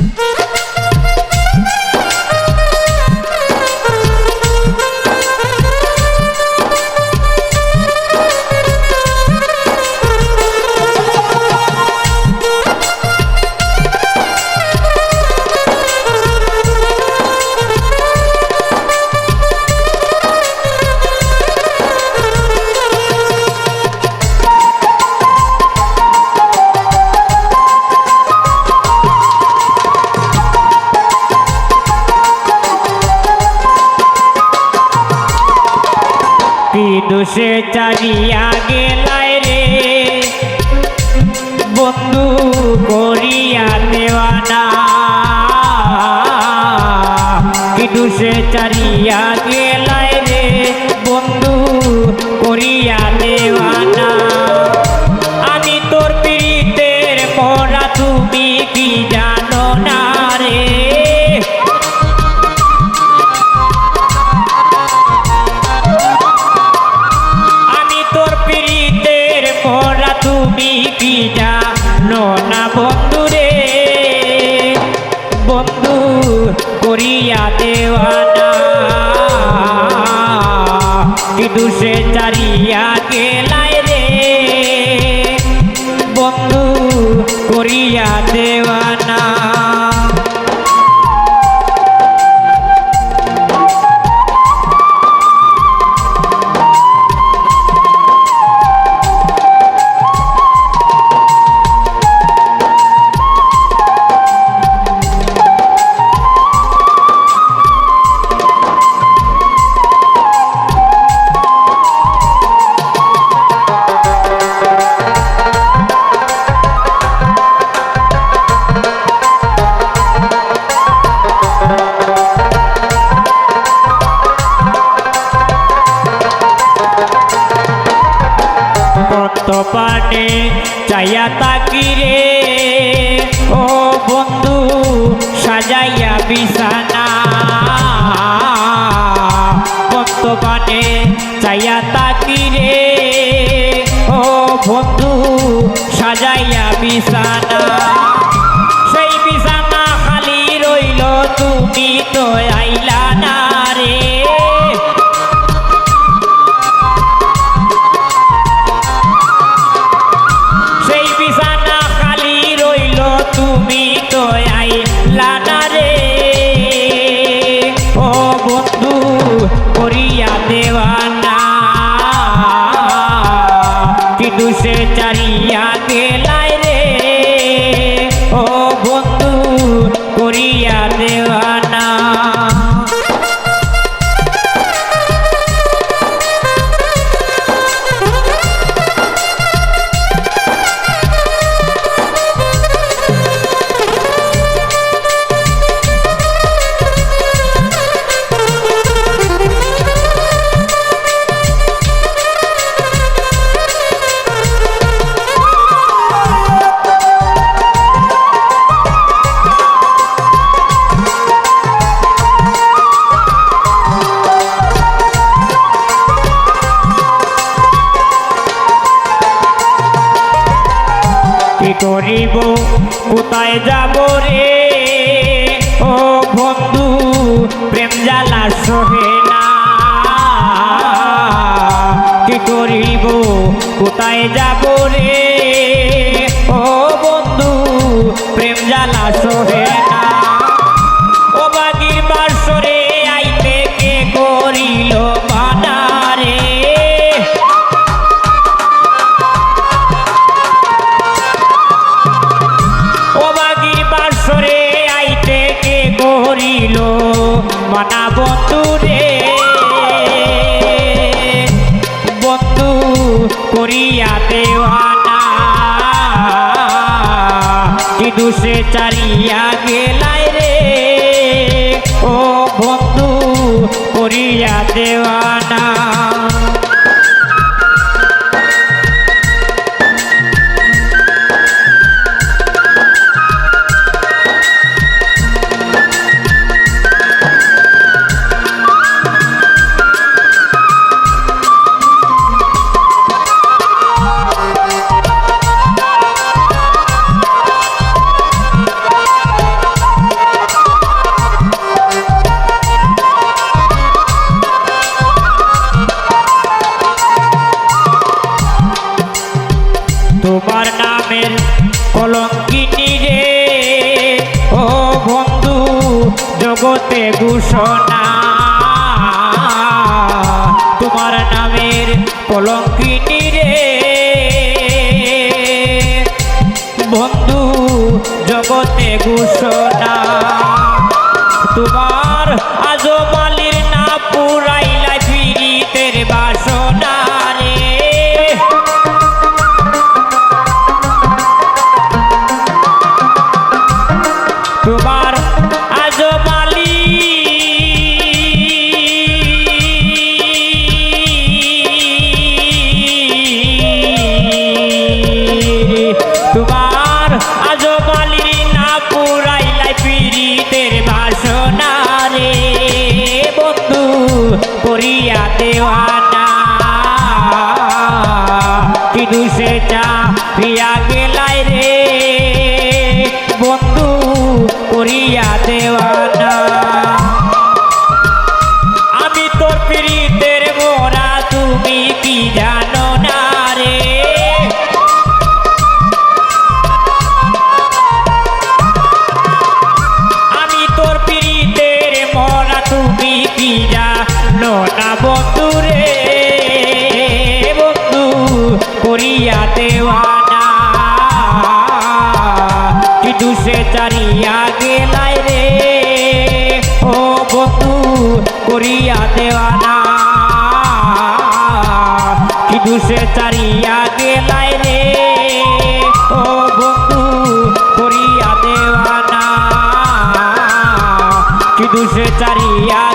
Yeah. কি দোষে চারিয়া গেলায় রে। বন্ধু করিয়া দেওয়ানা। কিন্তু সে চারিয়া গেলায় পানে চাইয়া তাকি রে। ও বন্ধু, সাজাইয়া বিছানা। পানে চাইয়া তাকি রে। ও বন্ধু, সাজাইয়া বিছানা। তুমি তো আইলা না রে। ও বন্ধু করিয়া দেওয়ানা কিন্তু সে চারিয়া কি করিব? কোথায় যাব রে? ও বন্ধু, প্রেম জ্বালা সহে না। কি করিব? কোথায় যাব রে? কি চারিয়া গেলাই রে। ও বন্ধু করিয়া দেওয়ানা জগতে ঘোষণা। তোমার নামের কলঙ্কিনী রে। বন্ধু জগতে ঘোষণা। তোমার আজমালির সে চা প্রিয়া গেলাই রে। বন্ধু করিয়া দেওয়ানা করিয়া দেওয়ানা। কিন্তু সে চারিয়া গেলাই রে। ও বন্ধু করিয়া দেওয়ানা। কিন্তু সে চারিয়া